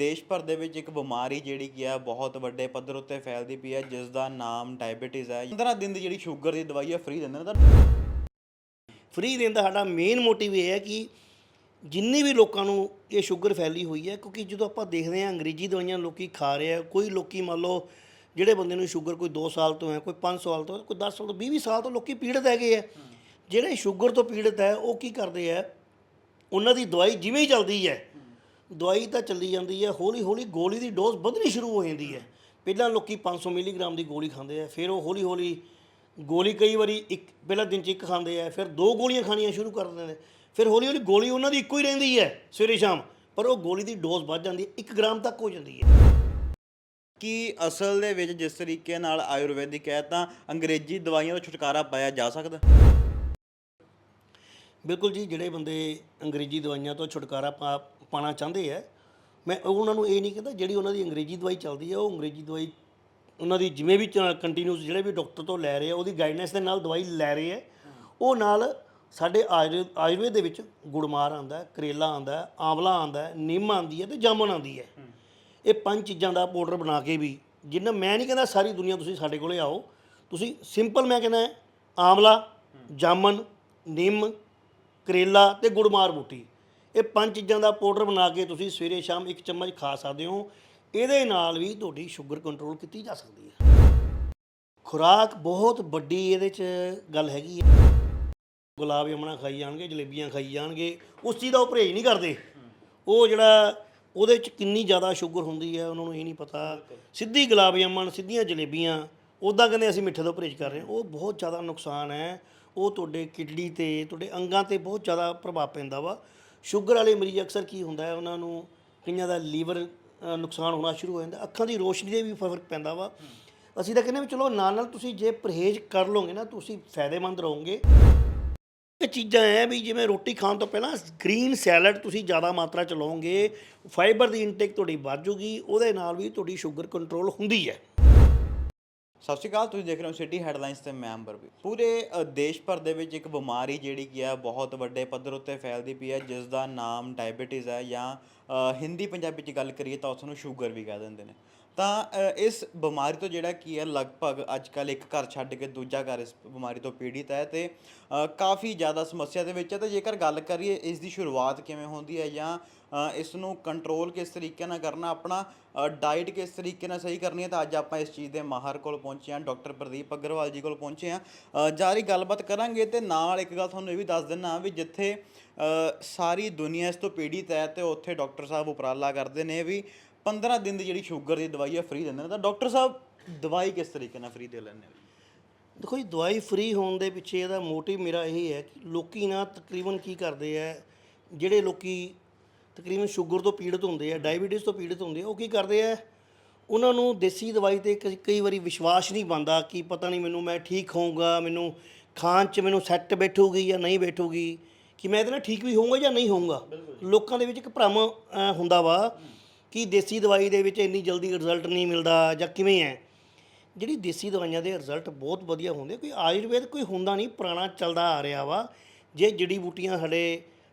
ਦੇਸ਼ ਭਰ ਦੇ ਵਿੱਚ ਇੱਕ ਬਿਮਾਰੀ ਜਿਹੜੀ ਕੀ ਹੈ ਬਹੁਤ ਵੱਡੇ ਪੱਧਰ ਉੱਤੇ ਫੈਲਦੀ ਪਈ ਹੈ ਜਿਸ ਦਾ ਨਾਮ ਡਾਇਬੀਟੀਜ਼ ਹੈ 15 ਦਿਨ ਦੀ ਜਿਹੜੀ ਸ਼ੂਗਰ ਦੀ ਦਵਾਈ ਹੈ ਫ੍ਰੀ ਦਿੰਦੇ ਨੇ ਤਾਂ ਫ੍ਰੀ ਦੇਣ ਦਾ ਸਾਡਾ ਮੇਨ ਮੋਟਿਵ ਇਹ ਹੈ ਕਿ ਜਿੰਨੀ ਵੀ ਲੋਕਾਂ ਨੂੰ ਇਹ ਸ਼ੂਗਰ ਫੈਲੀ ਹੋਈ ਹੈ ਕਿਉਂਕਿ ਜਦੋਂ ਆਪਾਂ ਦੇਖਦੇ ਹਾਂ ਅੰਗਰੇਜ਼ੀ ਦਵਾਈਆਂ ਲੋਕੀ ਖਾ ਰਹੇ ਆ ਕੋਈ ਲੋਕੀ ਮੰਨ ਲਓ ਜਿਹੜੇ ਬੰਦੇ ਨੂੰ ਸ਼ੂਗਰ ਕੋਈ 2 ਸਾਲ ਤੋਂ ਹੈ ਕੋਈ 5 ਸਾਲ ਤੋਂ ਕੋਈ 10 ਸਾਲ ਤੋਂ 20 ਸਾਲ ਤੋਂ ਲੋਕੀ ਪੀੜਤ ਹੈਗੇ ਆ। ਜਿਹੜੇ ਸ਼ੂਗਰ ਤੋਂ ਪੀੜਤ ਹੈ ਉਹ ਕੀ ਕਰਦੇ ਆ ਉਹਨਾਂ ਦੀ ਦਵਾਈ ਜਿਵੇਂ ਹੀ ਚੱਲਦੀ ਹੈ ਦਵਾਈ ਤਾਂ ਚੱਲੀ ਜਾਂਦੀ ਹੈ ਹੌਲੀ ਹੌਲੀ ਗੋਲੀ ਦੀ ਡੋਜ਼ ਵਧਣੀ ਸ਼ੁਰੂ ਹੋ ਜਾਂਦੀ ਹੈ। ਪਹਿਲਾਂ ਲੋਕੀ 500 ਮਿਲੀਗ੍ਰਾਮ ਦੀ ਗੋਲੀ ਖਾਂਦੇ ਆ ਫਿਰ ਉਹ ਹੌਲੀ ਹੌਲੀ ਗੋਲੀ ਕਈ ਵਾਰੀ ਇੱਕ ਪਹਿਲਾਂ ਦਿਨ ਚ ਇੱਕ ਖਾਂਦੇ ਆ ਫਿਰ ਦੋ ਗੋਲੀਆਂ ਖਾਣੀਆਂ ਸ਼ੁਰੂ ਕਰ ਦਿੰਦੇ ਨੇ। ਫਿਰ ਹੌਲੀ ਹੌਲੀ ਗੋਲੀ ਉਹਨਾਂ ਦੀ ਇੱਕੋ ਹੀ ਰਹਿੰਦੀ ਹੈ ਸਵੇਰੇ ਸ਼ਾਮ ਪਰ ਉਹ ਗੋਲੀ ਦੀ ਡੋਜ਼ ਵੱਧ ਜਾਂਦੀ ਹੈ 1 ਗ੍ਰਾਮ ਤੱਕ ਹੋ ਜਾਂਦੀ ਹੈ। ਕਿ ਅਸਲ ਦੇ ਵਿੱਚ ਜਿਸ ਤਰੀਕੇ ਨਾਲ ਆਯੁਰਵੈਦਿਕ ਹੈ ਤਾਂ ਅੰਗਰੇਜ਼ੀ ਦਵਾਈਆਂ ਤੋਂ ਛੁਟਕਾਰਾ ਪਾਇਆ ਜਾ ਸਕਦਾ? ਬਿਲਕੁਲ ਜੀ ਜਿਹੜੇ ਬੰਦੇ ਅੰਗਰੇਜ਼ੀ ਦਵਾਈਆਂ ਤੋਂ ਛੁਟਕਾਰਾ ਪਾ ਪਾਣਾ ਚਾਹੁੰਦੇ ਆ। ਮੈਂ ਉਹਨਾਂ ਨੂੰ ਇਹ ਨਹੀਂ ਕਹਿੰਦਾ ਜਿਹੜੀ ਉਹਨਾਂ ਦੀ ਅੰਗਰੇਜ਼ੀ ਦਵਾਈ ਚੱਲਦੀ ਹੈ ਉਹ ਅੰਗਰੇਜ਼ੀ ਦਵਾਈ ਉਹਨਾਂ ਦੀ ਜਿਵੇਂ ਵੀ ਕੰਟੀਨਿਊਸ ਜਿਹੜੇ ਵੀ ਡਾਕਟਰ ਤੋਂ ਲੈ ਰਹੇ ਆ ਉਹਦੀ ਗਾਈਡਨੈਸ ਦੇ ਨਾਲ ਦਵਾਈ ਲੈ ਰਹੇ ਆ। ਉਹ ਨਾਲ ਸਾਡੇ ਆਯੁਰ ਆਯੁਰਵੇਦ ਦੇ ਵਿੱਚ ਗੁੜਮਾਰ ਆਂਦਾ ਕਰੇਲਾ ਆਂਦਾ ਆਂਵਲਾ ਆਂਦਾ ਨਿੰਮ ਆਂਦੀ ਹੈ ਤੇ ਜਾਮਨ ਆਂਦੀ ਹੈ। ਇਹ ਪੰਜ ਚੀਜ਼ਾਂ ਦਾ ਪਾਊਡਰ ਬਣਾ ਕੇ ਵੀ ਜਿੰਨਾ ਮੈਂ ਨਹੀਂ ਕਹਿੰਦਾ ਸਾਰੀ ਦੁਨੀਆ ਤੁਸੀਂ ਸਾਡੇ ਕੋਲੇ ਆਓ। ਤੁਸੀਂ ਸਿੰਪਲ ਮੈਂ ਕਹਿੰਦਾ ਆਂਵਲਾ ਜਾਮਨ ਨਿੰਮ ਕਰੇਲਾ ਤੇ ਗੁੜਮਾਰ ਬੂਟੀ। ਇਹ ਪੰਜ ਚੀਜ਼ਾਂ ਦਾ ਪਾਊਡਰ ਬਣਾ ਕੇ ਤੁਸੀਂ ਸਵੇਰੇ ਸ਼ਾਮ ਇੱਕ ਚਮਚ ਖਾ ਸਕਦੇ ਹੋ। ਇਹਦੇ ਨਾਲ ਵੀ ਤੁਹਾਡੀ ਸ਼ੂਗਰ ਕੰਟਰੋਲ ਕੀਤੀ ਜਾ ਸਕਦੀ ਹੈ। ਖੁਰਾਕ ਬਹੁਤ ਵੱਡੀ ਇਹਦੇ 'ਚ ਗੱਲ ਹੈਗੀ ਹੈ। ਗੁਲਾਬ ਜਾਮਣਾ ਖਾਈ ਜਾਣਗੇ, ਜਲੇਬੀਆਂ ਖਾਈ ਜਾਣਗੇ, ਉਸ ਚੀਜ਼ ਦਾ ਉਹ ਪਰਹੇਜ਼ ਨਹੀਂ ਕਰਦੇ। ਉਹ ਜਿਹੜਾ ਉਹਦੇ 'ਚ ਕਿੰਨੀ ਜ਼ਿਆਦਾ ਸ਼ੂਗਰ ਹੁੰਦੀ ਹੈ, ਉਹਨਾਂ ਨੂੰ ਇਹ ਨਹੀਂ ਪਤਾ। ਸਿੱਧੀ ਗੁਲਾਬ ਜਾਮਣ, ਸਿੱਧੀਆਂ ਜਲੇਬੀਆਂ ਉੱਦਾਂ ਕਹਿੰਦੇ ਅਸੀਂ ਮਿੱਠੇ ਤੋਂ ਪਰਹੇਜ਼ ਕਰ ਰਹੇ ਹਾਂ। ਉਹ ਬਹੁਤ ਜ਼ਿਆਦਾ ਨੁਕਸਾਨ ਹੈ। ਉਹ ਤੁਹਾਡੇ ਕਿਡਨੀ ਤੇ, ਤੁਹਾਡੇ ਅੰਗਾਂ ਤੇ ਬਹੁਤ ਜ਼ਿਆਦਾ ਪ੍ਰਭਾਵ ਪੈਂਦਾ ਵਾ। ਸ਼ੂਗਰ ਵਾਲੇ ਮਰੀਜ਼ ਅਕਸਰ ਕੀ ਹੁੰਦਾ ਹੈ, ਉਹਨਾਂ ਨੂੰ ਕਈਆਂ ਦਾ ਲੀਵਰ ਨੁਕਸਾਨ ਹੋਣਾ ਸ਼ੁਰੂ ਹੋ ਜਾਂਦਾ, ਅੱਖਾਂ ਦੀ ਰੋਸ਼ਨੀ ਦੇ ਵੀ ਫ਼ਰਕ ਪੈਂਦਾ ਵਾ। ਅਸੀਂ ਤਾਂ ਕਹਿੰਦੇ ਵੀ ਚਲੋ ਨਾਲ ਨਾਲ ਤੁਸੀਂ ਜੇ ਪਰਹੇਜ਼ ਕਰ ਲਓਗੇ ਨਾ, ਤੁਸੀਂ ਫਾਇਦੇਮੰਦ ਰਹੋਗੇ। ਇਹ ਚੀਜ਼ਾਂ ਹੈ ਵੀ ਜਿਵੇਂ ਰੋਟੀ ਖਾਣ ਤੋਂ ਪਹਿਲਾਂ ਗ੍ਰੀਨ ਸੈਲਡ ਤੁਸੀਂ ਜ਼ਿਆਦਾ ਮਾਤਰਾ ਚ ਲਓਗੇ, ਫਾਈਬਰ ਦੀ ਇਨਟੇਕ ਤੁਹਾਡੀ ਵੱਧ ਜੂਗੀ, ਉਹਦੇ ਨਾਲ ਵੀ ਤੁਹਾਡੀ ਸ਼ੂਗਰ ਕੰਟਰੋਲ ਹੁੰਦੀ ਹੈ। ਸਤਿ ਸ਼੍ਰੀ ਅਕਾਲ, ਤੁਸੀਂ ਦੇਖ ਰਹੇ ਹੋ ਸਿਟੀ ਹੈਡਲਾਈਨਸ ਤੇ ਮੈਂ ਅੰਬਰ ਵੀ ਪੂਰੇ ਦੇਸ਼ ਭਰ ਦੇ ਵਿੱਚ ਇੱਕ ਬਿਮਾਰੀ ਜਿਹੜੀ ਕੀ ਆ ਬਹੁਤ ਵੱਡੇ ਪੱਧਰ ਉੱਤੇ ਫੈਲਦੀ ਪਈ ਹੈ, ਜਿਸ ਦਾ ਨਾਮ ਡਾਇਬੀਟੀਜ਼ ਹੈ ਜਾਂ ਹਿੰਦੀ ਪੰਜਾਬੀ ਚ ਗੱਲ ਕਰੀਏ ਤਾਂ ਉਸ ਨੂੰ ਸ਼ੂਗਰ ਵੀ ਕਹਿ ਦਿੰਦੇ ਨੇ। ਤਾਂ ਇਸ ਬਿਮਾਰੀ ਤੋਂ ਜਿਹੜਾ ਕੀ ਹੈ, ਲਗਭਗ ਅੱਜ ਕੱਲ ਇੱਕ ਘਰ ਛੱਡ ਕੇ ਦੂਜਾ ਘਰ ਇਸ ਬਿਮਾਰੀ ਤੋਂ ਪੀੜਿਤ ਹੈ ਤੇ ਕਾਫੀ ਜ਼ਿਆਦਾ ਸਮੱਸਿਆ ਦੇ ਵਿੱਚ ਹੈ ਤੇ ਜੇਕਰ ਗੱਲ ਕਰੀਏ ਇਸ ਦੀ ਸ਼ੁਰੂਆਤ ਕਿਵੇਂ ਹੁੰਦੀ ਹੈ ਜਾਂ ਇਸ ਨੂੰ ਕੰਟਰੋਲ ਕਿਸ ਤਰੀਕੇ ਨਾਲ ਕਰਨਾ ਆਪਣਾ ਡਾਈਟ ਕਿਸ ਤਰੀਕੇ ਨਾਲ ਸਹੀ ਕਰਨੀ ਹੈ ਤਾਂ ਅੱਜ ਆਪਾਂ ਇਸ ਚੀਜ਼ ਦੇ ਮਾਹਰ ਕੋਲ ਪਹੁੰਚੇ ਹਾਂ ਡਾਕਟਰ ਪ੍ਰਦੀਪ ਅਗਰਵਾਲ ਜੀ ਕੋਲ ਪਹੁੰਚੇ ਹਾਂ। ਅ, ਜਾਰੀ ਗੱਲਬਾਤ ਕਰਾਂਗੇ ਤੇ ਨਾਲ ਇੱਕ ਗੱਲ ਤੁਹਾਨੂੰ ਇਹ ਵੀ ਦੱਸ ਦਿੰਨਾ ਵੀ ਜਿੱਥੇ ਸਾਰੀ ਦੁਨੀਆ ਇਸ ਤੋਂ ਪੀੜਿਤ ਹੈ ਤੇ ਉੱਥੇ ਡਾਕਟਰ ਸਾਹਿਬ ਉਪਰਾਲਾ ਕਰਦੇ ਨੇ ਵੀ 15 ਦਿਨ ਦੀ ਜਿਹੜੀ ਸ਼ੂਗਰ ਦੀ ਦਵਾਈ ਹੈ ਫ੍ਰੀ ਦਿੰਦੇ ਨੇ ਤਾਂ ਡਾਕਟਰ ਸਾਹਿਬ ਦਵਾਈ ਕਿਸ ਤਰੀਕੇ ਨਾਲ ਫ੍ਰੀ ਦੇ ਲੈਂਦੇ ਦੇਖੋ ਜੀ ਦਵਾਈ ਫ੍ਰੀ ਹੋਣ ਦੇ ਪਿੱਛੇ ਇਹਦਾ ਮੋਟਿਵ ਮੇਰਾ ਇਹ ਹੈ ਕਿ ਲੋਕੀ ਨਾ ਤਕਰੀਬਨ ਕੀ ਕਰਦੇ ਆ ਜਿਹੜੇ ਲੋਕੀ ਤਕਰੀਬਨ ਸ਼ੂਗਰ ਤੋਂ ਪੀੜਤ ਹੁੰਦੇ ਆ ਡਾਇਬੀਟਿਸ ਤੋਂ ਪੀੜਤ ਹੁੰਦੇ ਆ ਉਹ ਕੀ ਕਰਦੇ ਆ? ਉਹਨਾਂ ਨੂੰ ਦੇਸੀ ਦਵਾਈ ਤੇ ਕਈ- ਕਈ ਵਾਰੀ ਵਿਸ਼ਵਾਸ ਨਹੀਂ ਬਣਦਾ ਕਿ ਪਤਾ ਨਹੀਂ ਮੈਨੂੰ ਮੈਂ ਠੀਕ ਹੋਊਗਾ ਮੈਨੂੰ ਖਾਣ 'ਚ ਮੈਨੂੰ ਸੈੱਟ ਬੈਠੂਗੀ ਜਾਂ ਨਹੀਂ ਬੈਠੂਗੀ ਕਿ ਮੈਂ ਇਹਦੇ ਨਾਲ ਠੀਕ ਵੀ ਹੋਊਗਾ ਜਾਂ ਨਹੀਂ ਹੋਊਗਾ। ਲੋਕਾਂ ਦੇ ਵਿੱਚ ਇੱਕ ਭਰਮ ਅ, ਹੁੰਦਾ ਵਾ ਕਿ ਦੇਸੀ ਦਵਾਈ ਦੇ ਵਿੱਚ ਇੰਨੀ ਜਲਦੀ ਰਿਜ਼ਲਟ ਨਹੀਂ ਮਿਲਦਾ ਜਾਂ ਕਿਵੇਂ ਹੈ ਜਿਹੜੀ ਦੇਸੀ ਦਵਾਈਆਂ ਦੇ ਰਿਜ਼ਲਟ ਬਹੁਤ ਵਧੀਆ ਹੁੰਦੇ ਕੋਈ ਆਯੁਰਵੇਦ ਕੋਈ ਹੁੰਦਾ ਨਹੀਂ ਪੁਰਾਣਾ ਚੱਲਦਾ ਆ ਰਿਹਾ ਵਾ ਜੇ ਜੜੀ ਬੂਟੀਆਂ ਸਾਡੇ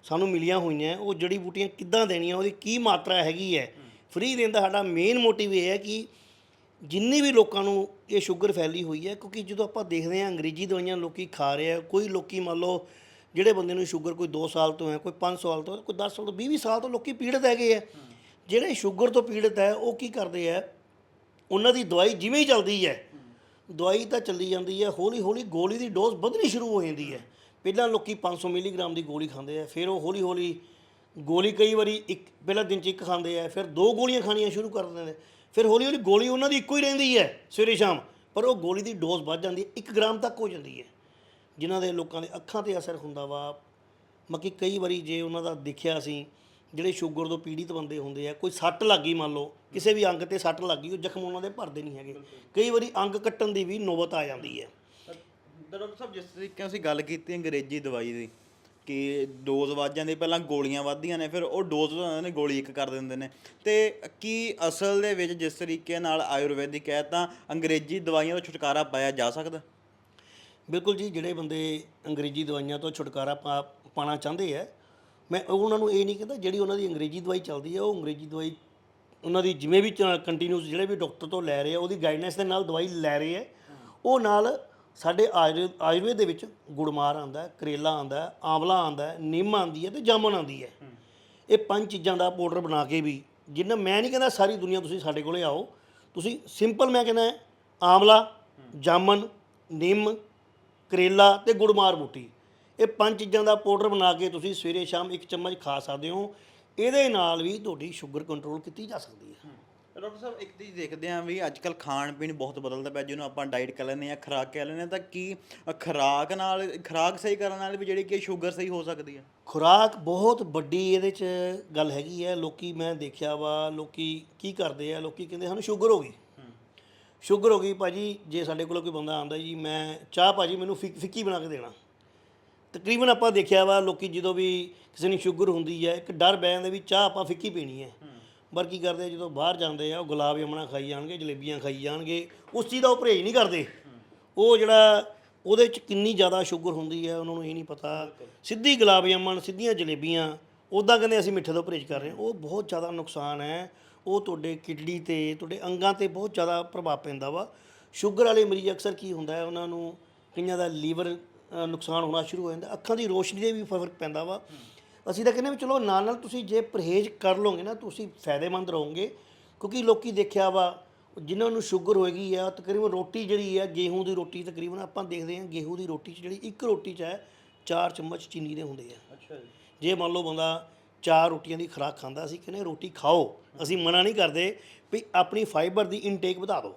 ਸਾਨੂੰ ਮਿਲੀਆਂ ਹੋਈਆਂ ਉਹ ਜੜੀ ਬੂਟੀਆਂ ਕਿੱਦਾਂ ਦੇਣੀਆਂ ਉਹਦੀ ਕੀ ਮਾਤਰਾ ਹੈਗੀ ਹੈ? ਫ੍ਰੀ ਦੇਣ ਦਾ ਸਾਡਾ ਮੇਨ ਮੋਟਿਵ ਇਹ ਹੈ ਕਿ ਜਿੰਨੇ ਵੀ ਲੋਕਾਂ ਨੂੰ ਇਹ ਸ਼ੂਗਰ ਫੈਲੀ ਹੋਈ ਹੈ ਕਿਉਂਕਿ ਜਦੋਂ ਆਪਾਂ ਦੇਖਦੇ ਹਾਂ ਅੰਗਰੇਜ਼ੀ ਦਵਾਈਆਂ ਲੋਕੀ ਖਾ ਰਹੇ ਆ ਕੋਈ ਲੋਕੀ ਮੰਨ ਲਓ ਜਿਹੜੇ ਬੰਦੇ ਨੂੰ ਸ਼ੂਗਰ ਕੋਈ 2 ਸਾਲ ਤੋਂ ਹੈ ਕੋਈ 5 ਸਾਲ ਤੋਂ ਹੈ, ਕੋਈ 10 ਸਾਲ ਤੋਂ 20 ਸਾਲ ਤੋਂ ਲੋਕੀ ਪੀੜਤ ਹੈਗੇ ਆ। ਜਿਹੜੇ ਸ਼ੂਗਰ ਤੋਂ ਪੀੜਤ ਹੈ ਉਹ ਕੀ ਕਰਦੇ ਆ ਉਹਨਾਂ ਦੀ ਦਵਾਈ ਜਿਵੇਂ ਹੀ ਚੱਲਦੀ ਹੈ ਦਵਾਈ ਤਾਂ ਚੱਲੀ ਜਾਂਦੀ ਹੈ ਹੌਲੀ ਹੌਲੀ ਗੋਲੀ ਦੀ ਡੋਜ਼ ਵਧਣੀ ਸ਼ੁਰੂ ਹੋ ਜਾਂਦੀ ਹੈ। ਪਹਿਲਾਂ ਲੋਕੀ 500 ਮਿਲੀਗ੍ਰਾਮ ਦੀ ਗੋਲੀ ਖਾਂਦੇ ਆ, ਫਿਰ ਉਹ ਹੌਲੀ ਹੌਲੀ ਗੋਲੀ ਕਈ ਵਾਰੀ ਇੱਕ, ਪਹਿਲਾਂ ਦਿਨ ਚ ਇੱਕ ਖਾਂਦੇ ਆ, ਫਿਰ ਦੋ ਗੋਲੀਆਂ ਖਾਣੀਆਂ ਸ਼ੁਰੂ ਕਰ ਦਿੰਦੇ ਨੇ। ਫਿਰ ਹੌਲੀ ਹੌਲੀ ਗੋਲੀ ਉਹਨਾਂ ਦੀ ਇੱਕੋ ਹੀ ਰਹਿੰਦੀ ਹੈ ਸਵੇਰੇ ਸ਼ਾਮ, ਪਰ ਉਹ ਗੋਲੀ ਦੀ ਡੋਜ਼ ਵੱਧ ਜਾਂਦੀ ਹੈ 1 ਗ੍ਰਾਮ ਤੱਕ ਹੋ ਜਾਂਦੀ ਹੈ। ਜਿਨ੍ਹਾਂ ਦੇ ਲੋਕਾਂ ਦੇ ਅੱਖਾਂ ਤੇ ਅਸਰ ਹੁੰਦਾ ਵਾ ਮੱਕੀ ਕਈ ਵਾਰੀ ਜੇ ਉਹਨਾਂ ਦਾ ਦੇਖਿਆ ਸੀ ਜਿਹੜੇ ਸ਼ੂਗਰ ਤੋਂ ਪੀੜਿਤ ਬੰਦੇ ਹੁੰਦੇ ਆ, ਕੋਈ ਸੱਟ ਲੱਗ ਗਈ ਮੰਨ ਲਓ, ਕਿਸੇ ਵੀ ਅੰਗ ਤੇ ਸੱਟ ਲੱਗ ਗਈ, ਉਹ ਜ਼ਖਮ ਉਹਨਾਂ ਦੇ ਭਰਦੇ ਨਹੀਂ ਹੈਗੇ। ਕਈ ਵਾਰੀ ਅੰਗ ਕੱਟਣ ਦੀ ਵੀ ਨੌਬਤ ਆ ਜਾਂਦੀ ਹੈ। ਡਾਕਟਰ ਸਾਹਿਬ, ਜਿਸ ਤਰੀਕੇ ਨਾਲ ਅਸੀਂ ਗੱਲ ਕੀਤੀ ਅੰਗਰੇਜ਼ੀ ਦਵਾਈ ਦੀ, ਕਿ ਡੋਜ਼ ਵੱਧ ਜਾਂਦੀ, ਪਹਿਲਾਂ ਗੋਲੀਆਂ ਵੱਧਦੀਆਂ ਨੇ, ਫਿਰ ਉਹ ਡੋਜ਼ ਵਧਾਉਂਦੇ ਨੇ ਗੋਲੀ ਇੱਕ ਕਰ ਦਿੰਦੇ ਨੇ। ਤੇ ਕੀ ਅਸਲ ਦੇ ਵਿੱਚ ਜਿਸ ਤਰੀਕੇ ਨਾਲ ਆਯੁਰਵੈਦਿਕ ਹੈ, ਤਾਂ ਅੰਗਰੇਜ਼ੀ ਦਵਾਈਆਂ ਤੋਂ ਛੁਟਕਾਰਾ ਪਾਇਆ ਜਾ ਸਕਦਾ? ਬਿਲਕੁਲ ਜੀ, ਜਿਹੜੇ ਬੰਦੇ ਅੰਗਰੇਜ਼ੀ ਦਵਾਈਆਂ ਤੋਂ ਛੁਟਕਾਰਾ ਪਾ ਪਾਣਾ ਚਾਹੁੰਦੇ ਆ, ਮੈਂ ਉਹਨਾਂ ਨੂੰ ਇਹ ਨਹੀਂ ਕਹਿੰਦਾ ਜਿਹੜੀ ਉਹਨਾਂ ਦੀ ਅੰਗਰੇਜ਼ੀ ਦਵਾਈ ਚੱਲਦੀ ਹੈ ਉਹ ਅੰਗਰੇਜ਼ੀ ਦਵਾਈ, ਉਹਨਾਂ ਦੀ ਜਿਵੇਂ ਵੀ ਕੰਟੀਨਿਊਸ ਜਿਹੜੇ ਵੀ ਡਾਕਟਰ ਤੋਂ ਲੈ ਰਹੇ ਆ, ਉਹਦੀ ਗਾਈਡਨੈਂਸ ਦੇ ਨਾਲ ਦਵਾਈ ਲੈ ਰਹੇ ਆ, ਉਹ ਨਾਲ ਸਾਡੇ ਆਯੁਰ ਆਯੁਰਵੇਦ ਦੇ ਵਿੱਚ ਗੁੜਮਾਰ ਆਂਦਾ ਹੈ ਕਰੇਲਾ ਆਂਦਾ ਹੈ ਆਂਵਲਾ ਆਂਦਾ ਹੈ ਨਿੰਮ ਆਂਦੀ ਹੈ ਤੇ ਜਾਮਨ ਆਂਦੀ ਹੈ। ਇਹ ਪੰਜ ਚੀਜ਼ਾਂ ਦਾ ਪਾਊਡਰ ਬਣਾ ਕੇ ਵੀ ਜਿੰਨਾ ਮੈਂ ਨਹੀਂ ਕਹਿੰਦਾ ਸਾਰੀ ਦੁਨੀਆ ਤੁਸੀਂ ਸਾਡੇ ਕੋਲੇ ਆਓ। ਤੁਸੀਂ ਸਿੰਪਲ ਮੈਂ ਕਹਿੰਦਾ ਆਂਵਲਾ ਜਾਮਨ ਨਿੰਮ ਕਰੇਲਾ ਤੇ ਗੁੜਮਾਰ ਬੂਟੀ। ਇਹ ਪੰਜ ਚੀਜ਼ਾਂ ਦਾ ਪਾਊਡਰ ਬਣਾ ਕੇ ਤੁਸੀਂ ਸਵੇਰੇ ਸ਼ਾਮ ਇੱਕ ਚਮਚ ਖਾ ਸਕਦੇ ਹੋ। ਇਹਦੇ ਨਾਲ ਵੀ ਤੁਹਾਡੀ ਸ਼ੂਗਰ ਕੰਟਰੋਲ ਕੀਤੀ ਜਾ ਸਕਦੀ ਹੈ। ਡਾਕਟਰ ਸਾਹਿਬ ਇੱਕ ਚੀਜ਼ ਦੇਖਦੇ ਆਂ ਵੀ ਅੱਜ ਕੱਲ ਖਾਣ ਪੀਣ ਬਹੁਤ ਬਦਲਦਾ ਪਿਆ ਜਿਹਨੂੰ ਆਪਾਂ ਡਾਈਟ ਕਹਿ ਲੈਂਦੇ ਆ ਖੁਰਾਕ ਕਹਿ ਲੈਂਦੇ ਆ ਤਾਂ ਕੀ ਅ, ਖੁਰਾਕ ਨਾਲ ਖੁਰਾਕ ਸਹੀ ਕਰਨ ਨਾਲ ਵੀ ਜਿਹੜੀ ਕਿ ਸ਼ੂਗਰ ਸਹੀ ਹੋ ਸਕਦੀ ਹੈ ਖੁਰਾਕ ਬਹੁਤ ਵੱਡੀ ਇਹਦੇ 'ਚ ਗੱਲ ਹੈਗੀ ਹੈ ਲੋਕੀ ਮੈਂ ਦੇਖਿਆ ਵਾ ਲੋਕੀ ਕੀ ਕਰਦੇ ਆ ਲੋਕੀ ਕਹਿੰਦੇ ਸਾਨੂੰ ਸ਼ੂਗਰ ਹੋ ਗਈ। ਸ਼ੂਗਰ ਹੋ ਗਈ ਭਾਜੀ ਜੇ ਸਾਡੇ ਕੋਲ ਕੋਈ ਬੰਦਾ ਆਂਦਾ ਜੀ ਮੈਂ ਚਾਹ ਭਾਜੀ ਮੈਨੂੰ ਫਿੱਕ- ਫਿੱਕੀ ਬਣਾ ਕੇ ਦੇਣਾ। ਤਕਰੀਬਨ ਆਪਾਂ ਦੇਖਿਆ ਵਾ ਲੋਕੀ ਜਦੋਂ ਵੀ ਕਿਸੇ ਨੂੰ ਸ਼ੂਗਰ ਹੁੰਦੀ ਹੈ ਇੱਕ ਡਰ ਬਹਿ ਜਾਂਦਾ ਵੀ ਚਾਹ ਆਪਾਂ ਫਿੱਕੀ ਪੀਣੀ ਹੈ ਪਰ ਕੀ ਕਰਦੇ ਆ, ਜਦੋਂ ਬਾਹਰ ਜਾਂਦੇ ਆ ਉਹ ਗੁਲਾਬ ਜਾਮਣਾ ਖਾਈ ਜਾਣਗੇ ਜਲੇਬੀਆਂ ਖਾਈ ਜਾਣਗੇ ਉਸ ਚੀਜ਼ ਦਾ ਉਹ ਪਰਹੇਜ਼ ਨਹੀਂ ਕਰਦੇ। ਉਹ ਜਿਹੜਾ ਉਹਦੇ ਚ ਕਿੰਨੀ ਜ਼ਿਆਦਾ ਸ਼ੂਗਰ ਹੁੰਦੀ ਹੈ ਉਹਨਾਂ ਨੂੰ ਇਹ ਨਹੀਂ ਪਤਾ। ਸਿੱਧੀ ਗੁਲਾਬ ਜਾਮਣ ਸਿੱਧੀਆਂ ਜਲੇਬੀਆਂ ਉੱਦਾਂ ਕਹਿੰਦੇ ਅਸੀਂ ਮਿੱਠੇ ਤੋਂ ਪਰਹੇਜ਼ ਕਰ ਰਹੇ ਹਾਂ। ਉਹ ਬਹੁਤ ਜ਼ਿਆਦਾ ਨੁਕਸਾਨ ਹੈ। ਉਹ ਤੁਹਾਡੇ ਕਿਡਨੀ ਤੇ ਤੁਹਾਡੇ ਅੰਗਾਂ ਤੇ ਬਹੁਤ ਜ਼ਿਆਦਾ ਪ੍ਰਭਾਵ ਪੈਂਦਾ ਵਾ। ਸ਼ੂਗਰ ਵਾਲੇ ਮਰੀਜ਼ ਅਕਸਰ ਕੀ ਹੁੰਦਾ ਹੈ ਉਹਨਾਂ ਨੂੰ ਕਈਆਂ ਦਾ ਲੀਵਰ ਨੁਕਸਾਨ ਹੋਣਾ ਸ਼ੁਰੂ ਹੋ ਜਾਂਦਾ। ਅੱਖਾਂ ਦੀ ਰੋਸ਼ਨੀ ਦੇ ਵੀ ਫ਼ਰਕ ਪੈਂਦਾ ਵਾ। ਅਸੀਂ ਤਾਂ ਕਹਿੰਦੇ ਵੀ ਚਲੋ ਨਾਲ ਨਾਲ ਤੁਸੀਂ ਜੇ ਪਰਹੇਜ਼ ਕਰ ਲਓਗੇ ਨਾ ਤੁਸੀਂ ਫਾਇਦੇਮੰਦ ਰਹੋਗੇ। ਕਿਉਂਕਿ ਲੋਕੀ ਦੇਖਿਆ ਵਾ ਜਿਨ੍ਹਾਂ ਨੂੰ ਸ਼ੂਗਰ ਹੋਏਗੀ ਆ ਤਕਰੀਬਨ ਰੋਟੀ ਜਿਹੜੀ ਹੈ ਗੇਹੂੰ ਦੀ ਰੋਟੀ ਤਕਰੀਬਨ ਆਪਾਂ ਦੇਖਦੇ ਹਾਂ ਗੇਹੂੰ ਦੀ ਰੋਟੀ 'ਚ ਜਿਹੜੀ ਇੱਕ ਰੋਟੀ 'ਚ ਹੈ ਚਾਰ ਚਮਚ ਚੀਨੀ ਦੇ ਹੁੰਦੇ ਆ। ਅੱਛਾ ਜੀ। ਜੇ ਮੰਨ ਲਓ ਬੰਦਾ ਚਾਰ ਰੋਟੀਆਂ ਦੀ ਖੁਰਾਕ ਖਾਂਦਾ ਅਸੀਂ ਕਹਿੰਦੇ ਰੋਟੀ ਖਾਓ। ਅਸੀਂ ਮਨਾ ਨਹੀਂ ਕਰਦੇ ਵੀ ਆਪਣੀ ਫਾਈਬਰ ਦੀ ਇਨਟੇਕ ਵਧਾ ਦਿਓ।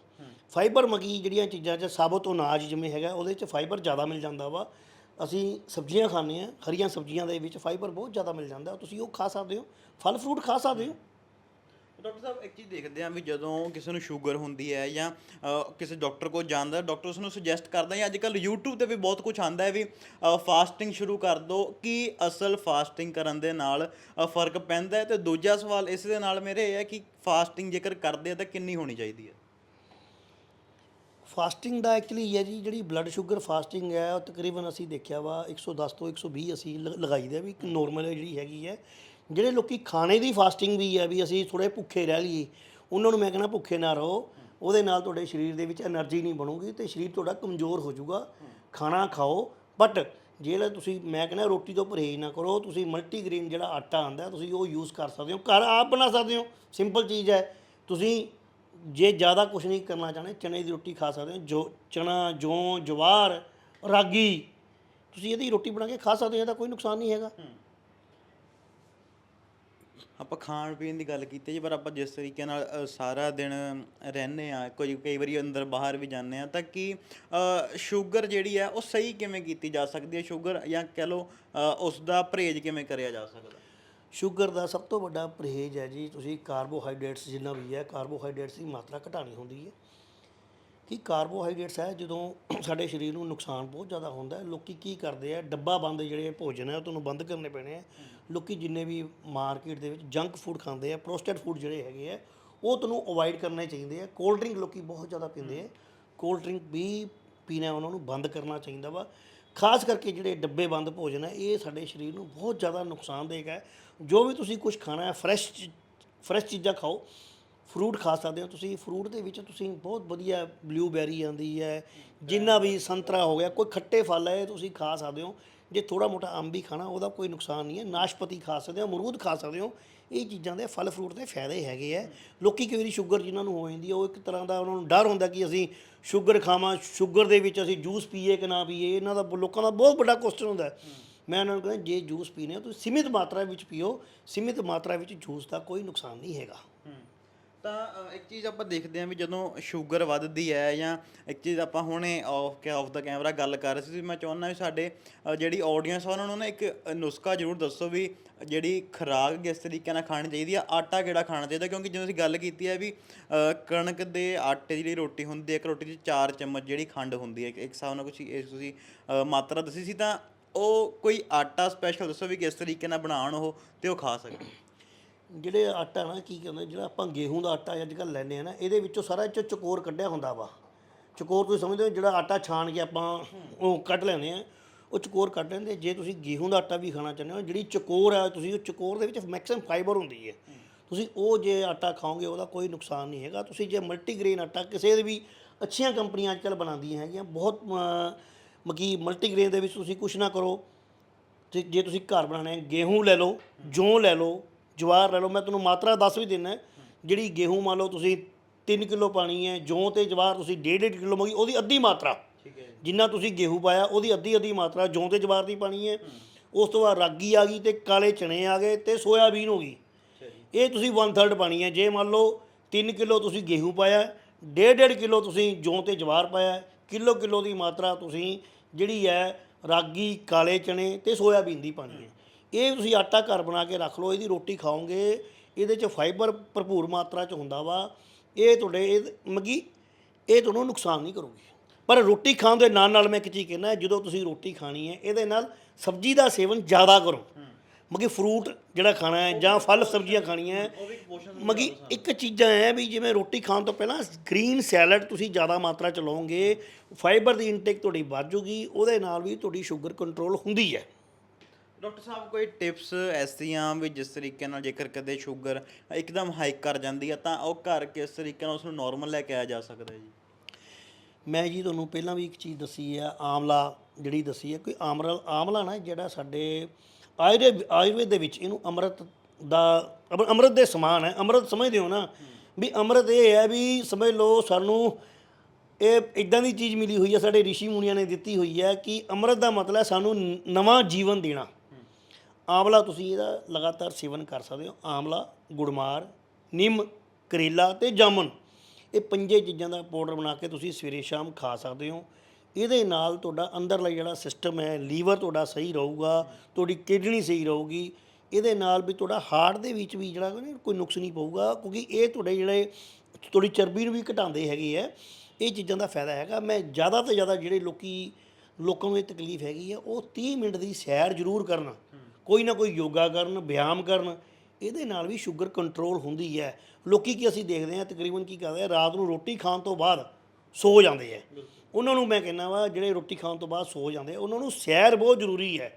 ਫਾਈਬਰ ਮਗੀ ਜਿਹੜੀਆਂ ਚੀਜ਼ਾਂ 'ਚ ਸਾਬਤ ਅਨਾਜ ਜਿਵੇਂ ਹੈਗਾ ਉਹਦੇ 'ਚ ਫਾਈਬਰ ਜ਼ਿਆਦਾ ਮਿਲ ਜਾਂਦਾ ਵਾ। ਅਸੀਂ ਸਬਜ਼ੀਆਂ ਖਾਂਦੇ ਆ ਹਰੀਆਂ ਸਬਜ਼ੀਆਂ ਦੇ ਵਿੱਚ ਫਾਈਬਰ ਬਹੁਤ ਜ਼ਿਆਦਾ ਮਿਲ ਜਾਂਦਾ, ਤੁਸੀਂ ਉਹ ਖਾ ਸਕਦੇ ਹੋ, ਫਲ ਫਰੂਟ ਖਾ ਸਕਦੇ ਹੋ। ਡਾਕਟਰ ਸਾਹਿਬ, ਇੱਕ ਚੀਜ਼ ਦੇਖਦੇ ਆਂ ਵੀ ਜਦੋਂ ਕਿਸੇ ਨੂੰ ਸ਼ੂਗਰ ਹੁੰਦੀ ਹੈ ਜਾਂ ਕਿਸੇ ਡਾਕਟਰ ਕੋਲ ਜਾਂਦਾ ਡਾਕਟਰ ਉਸ ਨੂੰ ਸੁਜੈਸਟ ਕਰਦਾ ਹੈ ਅੱਜ ਕੱਲ YouTube ਤੇ ਵੀ ਬਹੁਤ ਕੁਝ ਆਂਦਾ ਹੈ ਵੀ ਫਾਸਟਿੰਗ ਸ਼ੁਰੂ ਕਰ ਦਿਓ ਕੀ ਅਸਲ ਫਾਸਟਿੰਗ ਕਰਨ ਦੇ ਨਾਲ ਫ਼ਰਕ ਪੈਂਦਾ ਹੈ? ਤੇ ਦੂਜਾ ਸਵਾਲ ਇਸ ਦੇ ਨਾਲ ਮੇਰੇ ਇਹ ਹੈ ਕਿ ਫਾਸਟਿੰਗ ਜੇਕਰ ਕਰਦੇ ਆ ਤਾਂ ਕਿੰਨੀ ਹੋਣੀ ਚਾਹੀਦੀ ਹੈ? ਫਾਸਟਿੰਗ ਦਾ ਐਕਚੁਅਲੀ ਇਹ ਹੈ ਜੀ, ਜਿਹੜੀ ਬਲੱਡ ਸ਼ੂਗਰ ਫਾਸਟਿੰਗ ਹੈ, ਉਹ ਤਕਰੀਬਨ ਅਸੀਂ ਦੇਖਿਆ ਵਾ 110 ਤੋਂ 120 ਅਸੀਂ ਲਗਾਈ ਦੇ ਵੀ ਇੱਕ ਨੋਰਮਲ ਜਿਹੜੀ ਹੈਗੀ ਹੈ। ਜਿਹੜੇ ਲੋਕੀ ਖਾਣੇ ਦੀ ਫਾਸਟਿੰਗ ਵੀ ਹੈ, ਵੀ ਅਸੀਂ ਥੋੜੇ ਭੁੱਖੇ ਰਹਿ ਲਈਏ, ਉਹਨਾਂ ਨੂੰ ਮੈਂ ਕਹਿੰਦਾ ਭੁੱਖੇ ਨਾ ਰਹੋ। ਉਹਦੇ ਨਾਲ ਤੁਹਾਡੇ ਸਰੀਰ ਦੇ ਵਿੱਚ એનર્ਜੀ ਨਹੀਂ ਬਣੂਗੀ ਤੇ ਸਰੀਰ ਤੁਹਾਡਾ ਕਮਜ਼ੋਰ ਹੋ ਜਾਊਗਾ। ਖਾਣਾ ਖਾਓ ਬਟ ਜਿਹੜਾ ਤੁਸੀਂ, ਮੈਂ ਕਹਿੰਦਾ ਰੋਟੀ ਤੋਂ ਪਰਹੇਜ਼ ਨਾ ਕਰੋ, ਤੁਸੀਂ ਮਲਟੀਗ੍ਰੇਨ ਜਿਹੜਾ ਆਟਾ ਆਂਦਾ ਤੁਸੀਂ ਉਹ ਯੂਜ਼ ਕਰ ਸਕਦੇ ਹੋ। ਘਰ ਆਪ ਬਣਾ ਸਕਦੇ ਹੋ। ਸਿੰਪਲ ਚੀਜ਼ ਹੈ। ਤੁਸੀਂ ਜੇ ਜ਼ਿਆਦਾ ਕੁਝ ਨਹੀਂ ਕਰਨਾ ਚਾਹੁੰਦੇ ਚਨੇ ਦੀ ਰੋਟੀ ਖਾ ਸਕਦੇ ਹੋ ਜੋ ਚਨਾ ਜੌਂ ਜਵਾਰ ਰਾਗੀ ਤੁਸੀਂ ਇਹਦੀ ਰੋਟੀ ਬਣਾ ਕੇ ਖਾ ਸਕਦੇ ਹੋ ਇਹਦਾ ਕੋਈ ਨੁਕਸਾਨ ਨਹੀਂ ਹੈਗਾ। ਆਪਾਂ ਖਾਣ ਪੀਣ ਦੀ ਗੱਲ ਕੀਤੀ ਜੀ ਪਰ ਆਪਾਂ ਜਿਸ ਤਰੀਕੇ ਨਾਲ ਅ, ਸਾਰਾ ਦਿਨ ਰਹਿੰਦੇ ਆ ਕੋਈ ਕਈ ਵਾਰੀ ਅੰਦਰ ਬਾਹਰ ਵੀ ਜਾਂਦੇ ਆ ਤਾਂ ਕਿ ਸ਼ੂਗਰ ਜਿਹੜੀ ਹੈ ਉਹ ਸਹੀ ਕਿਵੇਂ ਕੀਤੀ ਜਾ ਸਕਦੀ ਹੈ ਸ਼ੂਗਰ? ਜਾਂ ਕਹਿ ਲਓ ਅ, ਉਸ ਦਾ ਪਰਹੇਜ਼ ਕਿਵੇਂ ਕਰਿਆ ਜਾ ਸਕਦਾ? ਸ਼ੂਗਰ ਦਾ ਸਭ ਤੋਂ ਵੱਡਾ ਪਰਹੇਜ਼ ਹੈ ਜੀ, ਤੁਸੀਂ ਕਾਰਬੋਹਾਈਡਰੇਟਸ ਜਿੰਨਾ ਵੀ ਹੈ, ਕਾਰਬੋਹਾਈਡਰੇਟਸ ਦੀ ਮਾਤਰਾ ਘਟਾਣੀ ਹੁੰਦੀ ਹੈ। ਕਿ ਕਾਰਬੋਹਾਈਡਰੇਟਸ ਹੈ, ਜਦੋਂ ਸਾਡੇ ਸਰੀਰ ਨੂੰ ਨੁਕਸਾਨ ਬਹੁਤ ਜ਼ਿਆਦਾ ਹੁੰਦਾ ਹੈ, ਲੋਕੀ ਕੀ ਕਰਦੇ ਆ ਡੱਬਾ ਬੰਦ ਜਿਹੜੇ ਭੋਜਨ ਹੈ, ਉਹ ਤੁਹਾਨੂੰ ਬੰਦ ਕਰਨੇ ਪੈਣੇ ਆ ਲੋਕੀ ਜਿੰਨੇ ਵੀ ਮਾਰਕੀਟ ਦੇ ਵਿੱਚ ਜੰਕ ਫੂਡ ਖਾਂਦੇ ਆ ਪ੍ਰੋਸੈਸਡ ਫੂਡ ਜਿਹੜੇ ਹੈਗੇ ਆ ਉਹ ਤੁਹਾਨੂੰ ਅਵੋਇਡ ਕਰਨੇ ਚਾਹੀਦੇ ਆ ਕੋਲਡ ਡਰਿੰਕ ਲੋਕੀ ਬਹੁਤ ਜ਼ਿਆਦਾ ਪੀਂਦੇ ਆ ਕੋਲਡ ਡਰਿੰਕ ਵੀ ਪੀਣਾ ਉਹਨਾਂ ਨੂੰ ਬੰਦ ਕਰਨਾ ਚਾਹੀਦਾ ਵਾ। ਖਾਸ ਕਰਕੇ ਜਿਹੜੇ ਡੱਬੇਬੰਦ ਭੋਜਨ ਹੈ, ਇਹ ਸਾਡੇ ਸਰੀਰ ਨੂੰ ਬਹੁਤ ਜ਼ਿਆਦਾ ਨੁਕਸਾਨਦੇਹ ਹੈ। ਜੋ ਵੀ ਤੁਸੀਂ ਕੁਝ ਖਾਣਾ ਹੈ, ਫਰੈਸ਼ ਫਰੈਸ਼ ਚੀਜ਼ਾਂ ਖਾਓ, ਫਰੂਟ ਖਾ ਸਕਦੇ ਹੋ ਤੁਸੀਂ। ਫਰੂਟ ਦੇ ਵਿੱਚ ਤੁਸੀਂ ਬਹੁਤ ਵਧੀਆ ਬਲੂਬੈਰੀ ਆਉਂਦੀ ਹੈ, ਜਿੰਨਾ ਵੀ ਸੰਤਰਾ ਹੋ ਗਿਆ, ਕੋਈ ਖੱਟੇ ਫਲ ਹੈ, ਇਹ ਤੁਸੀਂ ਖਾ ਸਕਦੇ ਹੋ। ਜੇ ਥੋੜਾ ਮੋਟਾ ਅੰਬ ਵੀ ਖਾਣਾ, ਉਹਦਾ ਕੋਈ ਨੁਕਸਾਨ ਨਹੀਂ ਹੈ। ਨਾਸ਼ਪਤੀ ਖਾ ਸਕਦੇ ਹੋ, ਅਮਰੂਦ ਖਾ ਸਕਦੇ ਹੋ। ਇਹ ਚੀਜ਼ਾਂ ਦੇ ਫਲ ਫਰੂਟ ਦੇ ਫਾਇਦੇ ਹੈਗੇ ਆ ਲੋਕੀ ਕਈ ਵਾਰੀ ਸ਼ੂਗਰ ਜਿਨ੍ਹਾਂ ਨੂੰ ਹੋ ਜਾਂਦੀ ਹੈ, ਉਹ ਇੱਕ ਤਰ੍ਹਾਂ ਦਾ ਉਹਨਾਂ ਨੂੰ ਡਰ ਹੁੰਦਾ ਕਿ ਅਸੀਂ ਸ਼ੂਗਰ ਖਾਵਾਂ, ਸ਼ੂਗਰ ਦੇ ਵਿੱਚ ਅਸੀਂ ਜੂਸ ਪੀਏ ਕਿ ਨਾ ਪੀਏ। ਇਹਨਾਂ ਦਾ ਲੋਕਾਂ ਦਾ ਬਹੁਤ ਵੱਡਾ ਕੁਐਸਚਨ ਹੁੰਦਾ ਮੈਂ ਉਹਨਾਂ ਨੂੰ ਕਹਿੰਦਾ, ਜੇ ਜੂਸ ਪੀਣੇ ਹੋ, ਤੁਸੀਂ ਸੀਮਿਤ ਮਾਤਰਾ ਵਿੱਚ ਪੀਓ। ਸੀਮਿਤ ਮਾਤਰਾ ਵਿੱਚ ਜੂਸ ਦਾ ਕੋਈ ਨੁਕਸਾਨ ਨਹੀਂ ਹੈਗਾ। ਤਾਂ ਇੱਕ ਚੀਜ਼ ਆਪਾਂ ਦੇਖਦੇ ਹਾਂ ਵੀ ਜਦੋਂ ਸ਼ੂਗਰ ਵੱਧਦੀ ਹੈ ਜਾਂ ਇੱਕ ਚੀਜ਼ ਆਪਾਂ ਹੁਣੇ ਆਫ ਕੇ ਆਫ ਦਾ ਕੈਮਰਾ ਗੱਲ ਕਰ ਰਹੇ ਸੀ ਮੈਂ ਚਾਹੁੰਦਾ ਵੀ ਸਾਡੇ ਜਿਹੜੀ ਆਡੀਅנס ਆ ਉਹਨਾਂ ਨੂੰ ਨਾ ਇੱਕ ਨੁਸਖਾ ਜ਼ਰੂਰ ਦੱਸੋ ਵੀ ਜਿਹੜੀ ਖੁਰਾਕ ਕਿਸ ਤਰੀਕੇ ਨਾਲ ਖਾਣੀ ਚਾਹੀਦੀ ਆ, ਆਟਾ ਕਿਹੜਾ ਖਾਣਾ ਚਾਹੀਦਾ? ਕਿਉਂਕਿ ਜਦੋਂ ਅਸੀਂ ਗੱਲ ਕੀਤੀ ਹੈ ਵੀ ਕਣਕ ਦੇ ਆਟੇ ਦੀ ਜਿਹੜੀ ਰੋਟੀ ਹੁੰਦੀ ਹੈ, ਇੱਕ ਰੋਟੀ 'ਚ 4 ਚਮਚ ਜਿਹੜੀ ਖੰਡ ਹੁੰਦੀ ਹੈ, ਇੱਕ ਹਿਸਾਬ ਨਾਲ ਕੁਛ ਇਸ ਤੁਸੀਂ ਮਾਤਰਾ ਦੱਸੀ ਸੀ, ਤਾਂ ਉਹ ਕੋਈ ਆਟਾ ਸਪੈਸ਼ਲ ਦੱਸੋ ਵੀ ਕਿਸ ਤਰੀਕੇ ਨਾਲ ਬਣਾਉਣ ਉਹ ਤੇ ਉਹ ਖਾ ਸਕਣ। ਜਿਹੜੇ ਆਟਾ ਨਾ ਕੀ ਕਹਿੰਦੇ, ਜਿਹੜਾ ਆਪਾਂ ਗੇਹੂੰ ਦਾ ਆਟਾ ਅੱਜ ਕੱਲ੍ਹ ਲੈਂਦੇ ਆ ਨਾ, ਇਹਦੇ ਵਿੱਚੋਂ ਸਾਰਾ ਇਹ 'ਚੋਂ ਚਕੋਰ ਕੱਢਿਆ ਹੁੰਦਾ ਵਾ। ਚਕੋਰ ਤੁਸੀਂ ਸਮਝਦੇ ਹੋ, ਜਿਹੜਾ ਆਟਾ ਛਾਣ ਕੇ ਆਪਾਂ ਉਹ ਕੱਢ ਲੈਂਦੇ ਆ, ਉਹ ਚਕੋਰ ਕੱਢ ਲੈਂਦੇ ਜੇ ਤੁਸੀਂ ਗੇਹੂੰ ਦਾ ਆਟਾ ਵੀ ਖਾਣਾ ਚਾਹੁੰਦੇ ਹੋ, ਜਿਹੜੀ ਚਕੋਰ ਆ, ਤੁਸੀਂ ਉਹ ਚਕੋਰ ਦੇ ਵਿੱਚ ਮੈਕਸਿਮਮ ਫਾਈਬਰ ਹੁੰਦੀ ਹੈ। ਤੁਸੀਂ ਉਹ ਜੇ ਆਟਾ ਖਾਓਗੇ, ਉਹਦਾ ਕੋਈ ਨੁਕਸਾਨ ਨਹੀਂ ਹੈਗਾ। ਤੁਸੀਂ ਜੇ ਮਲਟੀਗ੍ਰੇਨ ਆਟਾ ਕਿਸੇ ਦੇ ਵੀ ਅੱਛੀਆਂ ਕੰਪਨੀਆਂ ਅੱਜਕੱਲ ਬਣਾਉਂਦੀਆਂ ਹੈਗੀਆਂ, ਬਹੁਤ ਮਕੀ ਮਲਟੀਗ੍ਰੇਨ ਦੇ ਵਿੱਚ ਤੁਸੀਂ ਕੁਛ ਨਾ ਕਰੋ। ਤੇ ਜੇ ਤੁਸੀਂ ਘਰ ਬਣਾਉਣਾ ਹੈ ਗੇਹੂੰ ਲੈ ਲਓ, ਜੌਂ ਲੈ ਲਓ ਜਵਾਰ ਲੈ ਲਓ ਮੈਂ ਤੁਹਾਨੂੰ ਮਾਤਰਾ ਦੱਸ ਵੀ ਦਿੰਦਾ ਜਿਹੜੀ ਗੇਹੂੰ ਮੰਨ ਲਓ ਤੁਸੀਂ 3 ਕਿਲੋ ਪਾਣੀ ਹੈ ਜੌਂ ਤੇ ਜਵਾਰ ਤੁਸੀਂ 1.5 ਕਿਲੋ ਮੰਗੀ ਉਹਦੀ ਅੱਧੀ ਮਾਤਰਾ। ਜਿੰਨਾ ਤੁਸੀਂ ਗੇਹੂੰ ਪਾਇਆ ਉਹਦੀ ਅੱਧੀ ਅੱਧੀ ਮਾਤਰਾ ਜੌਂ ਤੇ ਜਵਾਰ ਦੀ ਪਾਣੀ ਹੈ। ਉਸ ਤੋਂ ਬਾਅਦ ਰਾਗੀ ਆ ਗਈ ਤੇ ਕਾਲੇ ਚਣੇ ਆ ਗਏ ਤੇ ਸੋਇਆਬੀਨ ਹੋ ਗਈ। ਇਹ ਤੁਸੀਂ 1/3 ਪਾਣੀ ਹੈ। ਜੇ ਮੰਨ ਲਓ 3 ਕਿਲੋ ਤੁਸੀਂ ਗੇਹੂੰ ਪਾਇਆ 1.5 ਕਿਲੋ ਤੁਸੀਂ ਜੌਂ ਤੇ ਜਵਾਰ ਪਾਇਆ ਕਿਲੋ ਕਿਲੋ ਦੀ ਮਾਤਰਾ ਤੁਸੀਂ ਜਿਹੜੀ ਹੈ ਰਾਗੀ ਕਾਲੇ ਚਣੇ ਤੇ ਸੋਇਆਬੀਨ ਦੀ ਪਾਣੀ ਹੈ। ਇਹ ਤੁਸੀਂ ਆਟਾ ਘਰ ਬਣਾ ਕੇ ਰੱਖ ਲਓ ਇਹਦੀ ਰੋਟੀ ਖਾਓਗੇ ਇਹਦੇ ਚ ਫਾਈਬਰ ਭਰਪੂਰ ਮਾਤਰਾ ਚ ਹੁੰਦਾ ਵਾ ਇਹ ਤੁਹਾਡੇ ਇਹ ਮਗੀ ਇਹ ਤੁਹਾਨੂੰ ਨੁਕਸਾਨ ਨਹੀਂ ਕਰੂਗੀ। ਪਰ ਰੋਟੀ ਖਾਣ ਦੇ ਨਾਲ ਨਾਲ ਮੈਂ ਇੱਕ ਚੀਜ਼ ਕਹਿਣਾ ਜਦੋਂ ਤੁਸੀਂ ਰੋਟੀ ਖਾਣੀ ਹੈ ਇਹਦੇ ਨਾਲ ਸਬਜ਼ੀ ਦਾ ਸੇਵਨ ਜ਼ਿਆਦਾ ਕਰੋ। ਮਗੀ ਫਰੂਟ ਜਿਹੜਾ ਖਾਣਾ ਹੈ ਜਾਂ ਫਲ ਸਬਜ਼ੀਆਂ ਖਾਣੀਆਂ ਮਗੀ ਇੱਕ ਚੀਜ਼ਾਂ ਹੈ ਵੀ ਜਿਵੇਂ ਰੋਟੀ ਖਾਣ ਤੋਂ ਪਹਿਲਾਂ ਗ੍ਰੀਨ ਸੈਲਡ ਤੁਸੀਂ ਜ਼ਿਆਦਾ ਮਾਤਰਾ ਚ ਲਓਗੇ ਫਾਈਬਰ ਦੀ ਇਨਟੇਕ ਤੁਹਾਡੀ ਵੱਧ ਜੂਗੀ ਉਹਦੇ ਨਾਲ ਵੀ ਤੁਹਾਡੀ ਸ਼ੂਗਰ ਕੰਟਰੋਲ ਹੁੰਦੀ ਹੈ। ਡਾਕਟਰ ਸਾਹਿਬ, ਕੋਈ ਟਿਪਸ ਐਸੀਆਂ ਵੀ ਜਿਸ ਤਰੀਕੇ ਨਾਲ ਜੇਕਰ ਕਦੇ ਸ਼ੂਗਰ ਇੱਕਦਮ ਹਾਈਕ ਕਰ ਜਾਂਦੀ ਹੈ ਤਾਂ ਉਹ ਘਰ ਕਿਸ ਤਰੀਕੇ ਨਾਲ ਉਸ ਨੂੰ ਨਾਰਮਲ ਲੈ ਕੇ ਆਇਆ ਜਾ ਸਕਦਾ ਹੈ ਜੀ? ਮੈਂ ਜੀ ਤੁਹਾਨੂੰ ਪਹਿਲਾਂ ਵੀ ਇੱਕ ਚੀਜ਼ ਦੱਸੀ ਹੈ ਆਮਲਾ ਜਿਹੜੀ ਦੱਸੀ ਹੈ ਕੋਈ ਆਮਰਾ ਆਮਲਾ ਨਾ ਜਿਹੜਾ ਸਾਡੇ ਆਯੁਰਵੇਦ ਆਯੁਰਵੇਦ ਦੇ ਵਿੱਚ ਇਹਨੂੰ ਅੰਮ੍ਰਿਤ ਦਾ, ਅਮ- ਅੰਮ੍ਰਿਤ ਦੇ ਸਮਾਨ ਹੈ, ਅੰਮ੍ਰਿਤ ਸਮਝਦੇ ਹੋ ਨਾ? ਵੀ ਅੰਮ੍ਰਿਤ ਇਹ ਹੈ ਵੀ ਸਮਝ ਲਓ ਸਾਨੂੰ ਇਹ ਇਦਾਂ ਦੀ ਚੀਜ਼ ਮਿਲੀ ਹੋਈ ਹੈ ਸਾਡੇ ઋષਿ ਮੁਨੀਆਂ ਨੇ ਦਿੱਤੀ ਹੋਈ ਹੈ ਕਿ ਅੰਮ੍ਰਿਤ ਦਾ ਮਤਲਬ ਹੈ ਸਾਨੂੰ ਨਵਾਂ ਜੀਵਨ ਦੇਣਾ। ਆਮਲਾ ਤੁਸੀਂ ਇਹਦਾ ਲਗਾਤਾਰ ਸੇਵਨ ਕਰ ਸਕਦੇ ਹੋ। ਆਮਲਾ ਗੁੜਮਾਰ, ਨਿੰਮ, ਕਰੇਲਾ ਤੇ ਜਾਮਨ। ਇਹ ਪੰਜੇ ਚੀਜ਼ਾਂ ਦਾ ਪਾਊਡਰ ਬਣਾ ਕੇ ਤੁਸੀਂ ਸਵੇਰੇ ਸ਼ਾਮ ਖਾ ਸਕਦੇ ਹੋ। ਇਹਦੇ ਨਾਲ ਤੁਹਾਡਾ ਅੰਦਰਲਾ ਜਿਹੜਾ ਸਿਸਟਮ ਹੈ, ਲੀਵਰ ਤੁਹਾਡਾ ਸਹੀ ਰਹੂਗਾ, ਤੁਹਾਡੀ ਕਿਡਨੀ ਸਹੀ ਰਹੂਗੀ। ਇਹਦੇ ਨਾਲ ਵੀ ਤੁਹਾਡਾ ਹਾਰਟ ਦੇ ਵਿੱਚ ਵੀ ਜਿਹੜਾ ਕੋਈ ਨੁਕਸ ਨਹੀਂ ਪਊਗਾ, ਕਿਉਂਕਿ ਇਹ ਤੁਹਾਡੇ ਜਿਹੜੇ ਤੁਹਾਡੀ ਚਰਬੀ ਨੂੰ ਵੀ ਘਟਾਉਂਦੇ ਹੈਗੇ ਆ। ਇਹ ਚੀਜ਼ਾਂ ਦਾ ਫਾਇਦਾ ਹੈਗਾ। ਮੈਂ ਜ਼ਿਆਦਾ ਤੋਂ ਜ਼ਿਆਦਾ ਜਿਹੜੇ ਲੋਕੀ, ਲੋਕਾਂ ਨੂੰ ਇਹ ਤਕਲੀਫ ਹੈਗੀ ਆ, ਉਹ 30 ਮਿੰਟ ਦੀ ਸੈਰ ਜ਼ਰੂਰ ਕਰਨਾ। ਕੋਈ ਨਾ ਕੋਈ ਯੋਗਾ ਕਰਨ, ਵਿਆਮ ਕਰਨ, ਇਹਦੇ ਨਾਲ ਵੀ ਸ਼ੂਗਰ ਕੰਟਰੋਲ ਹੁੰਦੀ ਹੈ। ਲੋਕੀ ਕੀ ਅਸੀਂ ਦੇਖਦੇ ਹਾਂ, ਤਕਰੀਬਨ ਕੀ ਕਰਦੇ ਆ ਰਾਤ ਨੂੰ ਰੋਟੀ ਖਾਣ ਤੋਂ ਬਾਅਦ ਸੋ ਜਾਂਦੇ ਆ ਉਹਨਾਂ ਨੂੰ ਮੈਂ ਕਹਿੰਦਾ ਵਾ, ਜਿਹੜੇ ਰੋਟੀ ਖਾਣ ਤੋਂ ਬਾਅਦ ਸੋ ਜਾਂਦੇ, ਉਹਨਾਂ ਨੂੰ ਸੈਰ ਬਹੁਤ ਜ਼ਰੂਰੀ ਹੈ।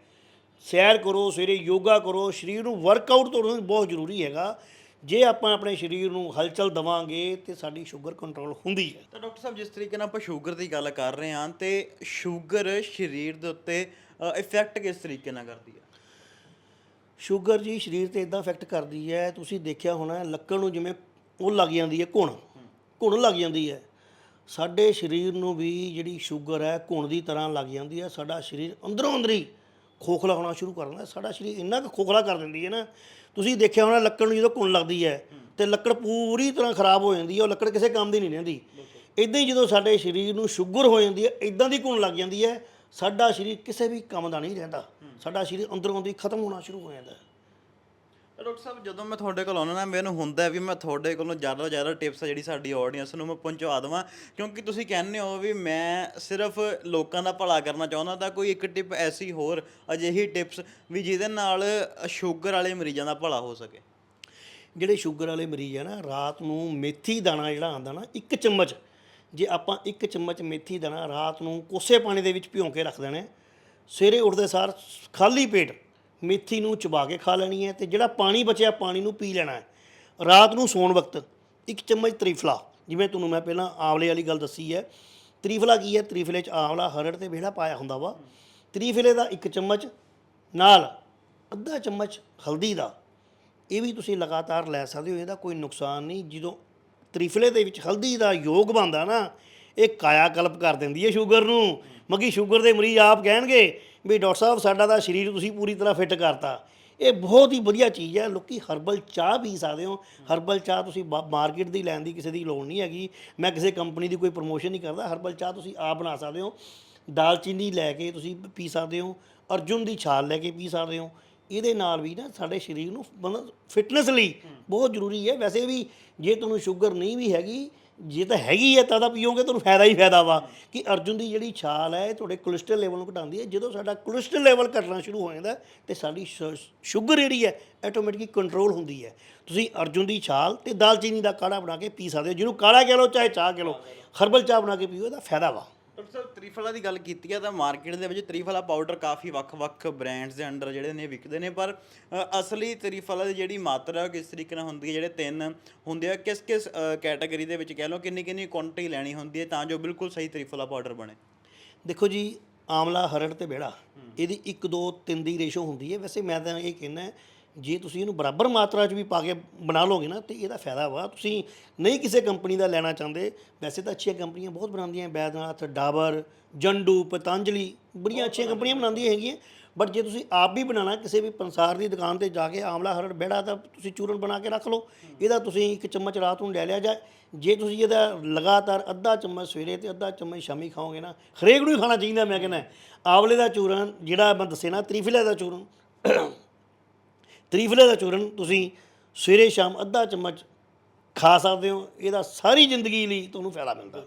ਸੈਰ ਕਰੋ, ਸਵੇਰੇ ਯੋਗਾ ਕਰੋ, ਸਰੀਰ ਨੂੰ ਵਰਕਆਊਟ ਤੋਂ ਬਹੁਤ ਜ਼ਰੂਰੀ ਹੈਗਾ। ਜੇ ਆਪਾਂ ਆਪਣੇ ਸਰੀਰ ਨੂੰ ਹਲਚਲ ਦਵਾਂਗੇ, ਤੇ ਸਾਡੀ ਸ਼ੂਗਰ ਕੰਟਰੋਲ ਹੁੰਦੀ ਹੈ। ਤਾਂ ਡਾਕਟਰ ਸਾਹਿਬ, ਜਿਸ ਤਰੀਕੇ ਨਾਲ ਆਪਾਂ ਸ਼ੂਗਰ ਦੀ ਗੱਲ ਕਰ ਰਹੇ ਹਾਂ, ਤੇ ਸ਼ੂਗਰ ਸਰੀਰ ਦੇ ਉੱਤੇ ਇਫੈਕਟ ਕਿਸ ਤਰੀਕੇ ਨਾਲ ਕਰਦੀ ਹੈ? ਸ਼ੂਗਰ ਜੀ ਸਰੀਰ ਤੇ ਇਦਾਂ ਇਫੈਕਟ ਕਰਦੀ ਹੈ ਤੁਸੀਂ ਦੇਖਿਆ ਹੋਣਾ ਲੱਕੜ ਨੂੰ ਜਿਵੇਂ ਉਹ ਲੱਗ ਜਾਂਦੀ ਹੈ ਘੁਣ। ਘੁਣ ਲੱਗ ਜਾਂਦੀ ਹੈ। ਸਾਡੇ ਸਰੀਰ ਨੂੰ ਵੀ ਜਿਹੜੀ ਸ਼ੂਗਰ ਹੈ ਘੁਣ ਦੀ ਤਰ੍ਹਾਂ ਲੱਗ ਜਾਂਦੀ ਹੈ। ਸਾਡਾ ਸਰੀਰ ਅੰਦਰੋਂ ਅੰਦਰੀ ਖੋਖਲਾ ਹੋਣਾ ਸ਼ੁਰੂ ਕਰ ਦਿੰਦਾ ਸਾਡਾ ਸਰੀਰ ਇੰਨਾ ਕੁ ਖੋਖਲਾ ਕਰ ਦਿੰਦੀ ਹੈ ਨਾ ਤੁਸੀਂ ਦੇਖਿਆ ਹੋਣਾ ਲੱਕੜ ਨੂੰ ਜਦੋਂ ਘੁਣ ਲੱਗਦੀ ਹੈ ਤੇ ਲੱਕੜ ਪੂਰੀ ਤਰ੍ਹਾਂ ਖਰਾਬ ਹੋ ਜਾਂਦੀ ਹੈ ਉਹ ਲੱਕੜ ਕਿਸੇ ਕੰਮ ਦੀ ਨਹੀਂ ਰਹਿੰਦੀ। ਇਦਾਂ ਹੀ ਜਦੋਂ ਸਾਡੇ ਸਰੀਰ ਨੂੰ ਸ਼ੂਗਰ ਹੋ ਜਾਂਦੀ ਹੈ ਇਦਾਂ ਦੀ ਘੁਣ ਲੱਗ ਜਾਂਦੀ ਹੈ। ਸਾਡਾ ਸਰੀਰ ਕਿਸੇ ਵੀ ਕੰਮ ਦਾ ਨਹੀਂ ਰਹਿੰਦਾ। ਸਾਡਾ ਸਰੀਰ ਅੰਦਰੋਂ ਅੰਦਰੀ ਖਤਮ ਹੋਣਾ ਸ਼ੁਰੂ ਹੋ ਜਾਂਦਾ। ਹੈ ਡਾਕਟਰ ਸਾਹਿਬ ਜਦੋਂ ਮੈਂ ਤੁਹਾਡੇ ਕੋਲ ਆਉਣਾ ਨਾ ਮੈਨੂੰ ਹੁੰਦਾ ਵੀ ਮੈਂ ਤੁਹਾਡੇ ਕੋਲੋਂ ਜ਼ਿਆਦਾ ਤੋਂ ਜ਼ਿਆਦਾ ਟਿਪਸ ਜਿਹੜੀ ਸਾਡੀ ਆਡੀਅנס ਨੂੰ ਮੈਂ ਪਹੁੰਚਾ ਦੇਵਾਂ। ਕਿਉਂਕਿ ਤੁਸੀਂ ਕਹਿੰਦੇ ਹੋ ਵੀ ਮੈਂ ਸਿਰਫ ਲੋਕਾਂ ਦਾ ਭਲਾ ਕਰਨਾ ਚਾਹੁੰਦਾ ਤਾਂ ਕੋਈ ਇੱਕ ਟਿਪ ਐਸੀ ਹੋਰ ਅਜਿਹੀ ਟਿਪਸ ਵੀ ਜਿਹਦੇ ਨਾਲ ਸ਼ੂਗਰ ਵਾਲੇ ਮਰੀਜ਼ਾਂ ਦਾ ਭਲਾ ਹੋ ਸਕੇ। ਜਿਹੜੇ ਸ਼ੂਗਰ ਵਾਲੇ ਮਰੀਜ਼ ਆ ਨਾ ਰਾਤ ਨੂੰ ਮੇਥੀ ਦਾਣਾ ਜਿਹੜਾ ਆਂਦਾ ਨਾ ਇੱਕ ਚਮਚ ਜੇ ਆਪਾਂ ਇੱਕ ਚਮਚ ਮੇਥੀ ਦਾਣਾ ਰਾਤ ਨੂੰ ਕੋਸੇ ਪਾਣੀ ਦੇ ਵਿੱਚ ਭਿਉਂ ਕੇ ਰੱਖ ਦੇਣਾ ਹੈ, ਸਵੇਰੇ ਉੱਠਦੇ ਸਾਰ ਖਾਲੀ ਪੇਟ ਮੇਥੀ ਨੂੰ ਚਬਾ ਕੇ ਖਾ ਲੈਣੀ ਹੈ ਤੇ ਜਿਹੜਾ ਪਾਣੀ ਬਚਿਆ ਪਾਣੀ ਨੂੰ ਪੀ ਲੈਣਾ ਹੈ। ਰਾਤ ਨੂੰ ਸੌਣ ਵਕਤ ਇੱਕ ਚਮਚ ਤ੍ਰਿਫਲਾ ਜਿਵੇਂ ਤੁਹਾਨੂੰ ਮੈਂ ਪਹਿਲਾਂ ਆਵਲੇ ਵਾਲੀ ਗੱਲ ਦੱਸੀ ਹੈ। ਤ੍ਰਿਫਲਾ ਕੀ ਹੈ? ਤ੍ਰਿਫਲੇ 'ਚ ਆਂਵਲਾ ਹਰੜ ਤੇ ਵਿਹੜਾ ਪਾਇਆ ਹੁੰਦਾ ਵਾ। ਤ੍ਰਿਫਲੇ ਦਾ ਇੱਕ ਚਮਚ ਨਾਲ ਅੱਧਾ ਚਮਚ ਹਲਦੀ ਦਾ ਇਹ ਵੀ ਤੁਸੀਂ ਲਗਾਤਾਰ ਲੈ ਸਕਦੇ ਹੋ ਇਹਦਾ ਕੋਈ ਨੁਕਸਾਨ ਨਹੀਂ। ਜਦੋਂ ਤ੍ਰਿਫਲੇ ਦੇ ਵਿੱਚ ਹਲਦੀ ਦਾ ਯੋਗ ਬਣਦਾ ਨਾ, ਇਹ ਕਾਇਆ ਕਲਪ ਕਰ ਦਿੰਦੀ ਹੈ ਸ਼ੂਗਰ ਨੂੰ। ਮਗੀ ਸ਼ੂਗਰ ਦੇ ਮਰੀਜ਼ ਆਪ ਕਹਿਣਗੇ ਵੀ ਡਾਕਟਰ ਸਾਹਿਬ, ਸਾਡਾ ਤਾਂ ਸਰੀਰ ਤੁਸੀਂ ਪੂਰੀ ਤਰ੍ਹਾਂ ਫਿੱਟ ਕਰਤਾ। ਇਹ ਬਹੁਤ ਹੀ ਵਧੀਆ ਚੀਜ਼ ਹੈ। ਲੋਕੀ ਹਰਬਲ ਚਾਹ ਪੀ ਸਕਦੇ ਹੋ। ਹਰਬਲ ਚਾਹ ਤੁਸੀਂ ਮਾਰਕੀਟ ਦੀ ਲੈਣ ਦੀ ਕਿਸੇ ਦੀ ਲੋੜ ਨਹੀਂ ਹੈਗੀ। ਮੈਂ ਕਿਸੇ ਕੰਪਨੀ ਦੀ ਕੋਈ ਪ੍ਰਮੋਸ਼ਨ ਨਹੀਂ ਕਰਦਾ। ਹਰਬਲ ਚਾਹ ਤੁਸੀਂ ਆਪ ਬਣਾ ਸਕਦੇ ਹੋ। ਦਾਲਚੀਨੀ ਲੈ ਕੇ ਤੁਸੀਂ ਪੀ ਸਕਦੇ ਹੋ। ਅਰਜੁਨ ਦੀ ਛਾਲ ਲੈ ਕੇ ਪੀ ਸਕਦੇ ਹੋ। ਇਹਦੇ ਨਾਲ ਵੀ ਨਾ ਸਾਡੇ ਸਰੀਰ ਨੂੰ ਮਤਲਬ ਫਿਟਨੈਸ ਲਈ ਬਹੁਤ ਜ਼ਰੂਰੀ ਹੈ। ਵੈਸੇ ਵੀ ਜੇ ਤੁਹਾਨੂੰ ਸ਼ੂਗਰ ਨਹੀਂ ਵੀ ਹੈਗੀ ਜੇ ਤਾਂ ਹੈਗੀ ਹੈ ਤਾਂ ਤਾਂ ਪੀਓਗੇ ਤੁਹਾਨੂੰ ਫਾਇਦਾ ਹੀ ਫਾਇਦਾ ਵਾ ਕਿ ਅਰਜੁਨ ਦੀ ਜਿਹੜੀ ਛਾਲ ਹੈ ਇਹ ਤੁਹਾਡੇ ਕੋਲੇਸਟ੍ਰੋਲ ਲੈਵਲ ਨੂੰ ਘਟਾਉਂਦੀ ਹੈ। ਜਦੋਂ ਸਾਡਾ ਕੋਲੇਸਟ੍ਰੋਲ ਲੈਵਲ ਘਟਣਾ ਸ਼ੁਰੂ ਹੋ ਜਾਂਦਾ ਤੇ ਸਾਡੀ ਸ਼ੂਗਰ ਜਿਹੜੀ ਹੈ ਆਟੋਮੈਟਿਕਲੀ ਕੰਟਰੋਲ ਹੁੰਦੀ ਹੈ। ਤੁਸੀਂ ਅਰਜੁਨ ਦੀ ਛਾਲ ਤੇ ਦਾਲਚੀਨੀ ਦਾ ਕਾੜਾ ਬਣਾ ਕੇ ਪੀ ਸਕਦੇ ਹੋ। ਜਿਹਨੂੰ ਕਾੜਾ ਕਹਿ ਲਓ ਚਾਹੇ ਚਾਹ ਕਹਿ ਲਓ ਹਰਬਲ ਚਾਹ ਬਣਾ ਕੇ ਪੀਓ ਇਹਦਾ ਫਾਇਦਾ ਵਾ। ਡਾਕਟਰ ਸਾਹਿਬ ਤ੍ਰਿਫਲਾ ਦੀ ਗੱਲ ਕੀਤੀ ਹੈ ਤਾਂ ਮਾਰਕੀਟ ਦੇ ਵਿੱਚ ਤ੍ਰਿਫਲਾ ਪਾਊਡਰ ਕਾਫੀ ਵੱਖ-ਵੱਖ ਬ੍ਰਾਂਡਸ ਦੇ ਅੰਡਰ ਜਿਹੜੇ ਨੇ ਵਿਕਦੇ ਨੇ ਪਰ ਅ, ਅਸਲੀ ਤ੍ਰਿਫਲਾ ਦੀ ਜਿਹੜੀ ਮਾਤਰਾ ਉਹ ਕਿਸ ਤਰੀਕੇ ਨਾਲ ਹੁੰਦੀ ਹੈ ਜਿਹੜੇ ਤਿੰਨ ਹੁੰਦੇ ਆ ਕਿਸ ਕਿਸ ਕੈਟਾਗਰੀ ਦੇ ਵਿੱਚ ਕਹਿ ਲਓ ਕਿੰਨੀ ਕਿੰਨੀ ਕੁਆਂਟੀਟੀ ਲੈਣੀ ਹੁੰਦੀ ਹੈ ਤਾਂ ਜੋ ਬਿਲਕੁਲ ਸਹੀ ਤ੍ਰਿਫਲਾ ਪਾਊਡਰ ਬਣੇ? ਦੇਖੋ ਜੀ ਆਮਲਾ ਹਰੜ ਤੇ ਬੇੜਾ ਇਹਦੀ 1 2 3 ਦੀ ਰੇਸ਼ੋ ਹੁੰਦੀ ਹੈ। ਵੈਸੇ ਮੈਂ ਤਾਂ ਇਹ ਕਹਿੰਦਾ ਜੇ ਤੁਸੀਂ ਇਹਨੂੰ ਬਰਾਬਰ ਮਾਤਰਾ 'ਚ ਵੀ ਪਾ ਕੇ ਬਣਾ ਲਓਗੇ ਨਾ, ਤੇ ਇਹਦਾ ਫਾਇਦਾ ਵਾ। ਤੁਸੀਂ ਨਹੀਂ ਕਿਸੇ ਕੰਪਨੀ ਦਾ ਲੈਣਾ ਚਾਹੁੰਦੇ, ਵੈਸੇ ਤਾਂ ਅੱਛੀਆਂ ਕੰਪਨੀਆਂ ਬਹੁਤ ਬਣਾਉਂਦੀਆਂ ਬੈਦਨਾਥ, ਡਾਬਰ, ਜੰਡੂ, ਪਤੰਜਲੀ, ਬੜੀਆਂ ਅੱਛੀਆਂ ਕੰਪਨੀਆਂ ਬਣਾਉਂਦੀਆਂ ਹੈਗੀਆਂ। ਬਟ ਜੇ ਤੁਸੀਂ ਆਪ ਵੀ ਬਣਾਉਣਾ, ਕਿਸੇ ਵੀ ਪੰਸਾਰ ਦੀ ਦੁਕਾਨ ਤੇ ਜਾ ਕੇ ਆਮਲਾ ਹਰੜ ਬੇੜਾ ਦਾ ਤੁਸੀਂ ਚੂਰਨ ਬਣਾ ਕੇ ਰੱਖ ਲਓ। ਇਹਦਾ ਤੁਸੀਂ ਇੱਕ ਚਮਚ ਰਾਤ ਨੂੰ ਲੈ ਲਿਆ ਜਾਏ। ਜੇ ਤੁਸੀਂ ਇਹਦਾ ਲਗਾਤਾਰ ਅੱਧਾ ਚਮਚ ਸਵੇਰੇ ਤੇ ਅੱਧਾ ਚਮਚ ਸ਼ਾਮੀ ਖਾਓਗੇ ਨਾ, ਹਰੇਕ ਨੂੰ ਹੀ ਖਾਣਾ ਚਾਹੀਦਾ ਮੈਂ ਕਹਿੰਦਾ। ਆਵਲੇ ਦਾ ਚੂਰਨ, ਜਿਹੜਾ ਮੈਂ ਦੱਸੇ ਨਾ, ਤ੍ਰਿਫਲੇ ਦਾ ਚੂਰਨ ਤ੍ਰਿਫਲੇ ਦਾ ਚੂਰਨ ਤੁਸੀਂ ਸਵੇਰੇ ਸ਼ਾਮ ਅੱਧਾ ਚਮਚ ਖਾ ਸਕਦੇ ਹੋ, ਇਹਦਾ ਸਾਰੀ ਜ਼ਿੰਦਗੀ ਲਈ ਤੁਹਾਨੂੰ ਫਾਇਦਾ ਮਿਲਦਾ।